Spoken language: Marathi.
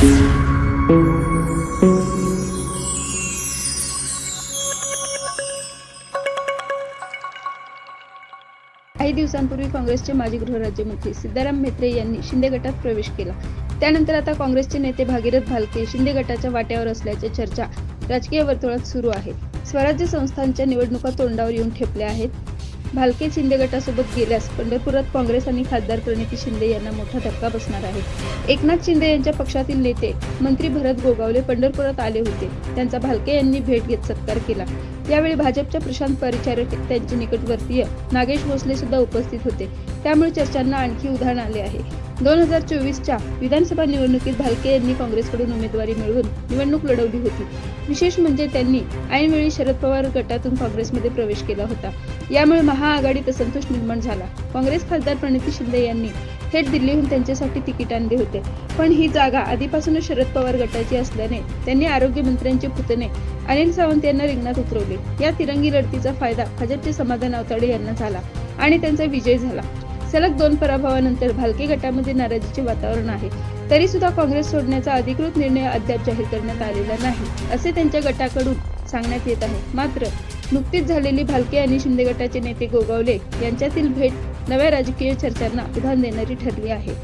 काही दिवसांपूर्वी काँग्रेसचे माजी गृहराज्यमंत्री सिद्धाराम म्हेत्रे यांनी शिंदे गटात प्रवेश केला. त्यानंतर आता काँग्रेसचे नेते भागीरथ भालके शिंदे गटाच्या वाट्यावर असल्याची चर्चा राजकीय वर्तुळात सुरू आहेत स्वराज्य संस्थांच्या निवडणुका तोंडावर येऊन ठेपल्या आहेत. भालके शिंदे गटासोबत गेल्यास पंढरपुरात काँग्रेस आणि खासदार प्रणिती शिंदे यांना मोठा धक्का बसणार आहे. एकनाथ शिंदे यांच्या पक्षातील नेते मंत्री भरत गोगावले पंढरपुरात आले होते. त्यांचा भालके यांनी भेट घेत सत्कार केला. यावेळी भाजपच्या प्रशांत परिचारक त्यांचे निकटवर्तीय नागेश भोसले सुद्धा उपस्थित होते. त्यामुळे चर्चांना आणखी उधाण आले आहे. दोन हजार चोवीसच्या विधानसभा निवडणुकीत भालके यांनी काँग्रेसकडून उमेदवारी मिळवून निवडणूक लढवली होती. विशेष म्हणजे त्यांनी ऐनवेळी शरद पवार गटातून काँग्रेसमध्ये प्रवेश केला होता. यामुळे महाआघाडीत असंतोष निर्माण झाला. काँग्रेस खासदार प्रणिती शिंदे यांनी थेट दिल्लीहून त्यांच्यासाठी तिकीट आणले होते. पण ही जागा आधीपासूनच शरद पवार गटाची असल्याने त्यांनी आरोग्यमंत्र्यांचे पुतणे अनिल सावंत यांना रिंगणात उतरवले. या तिरंगी लढतीचा फायदा भाजपचे समाधान अवताडे यांना झाला आणि त्यांचा विजय झाला. सलग दोन पराभवानंतर भालके गटामध्ये नाराजीचे वातावरण आहे. तरी सुद्धा काँग्रेस सोडण्याचा अधिकृत निर्णय अद्याप जाहीर करण्यात आलेला नाही असे त्यांच्या गटाकडून सांगण्यात येत आहे. मात्र नुकतीच झालेली भालके आणि शिंदे गटाचे नेते गोगावले यांच्यातील भेट नव्या राजकीय चर्चांना उधाण देणारी ठरली आहे.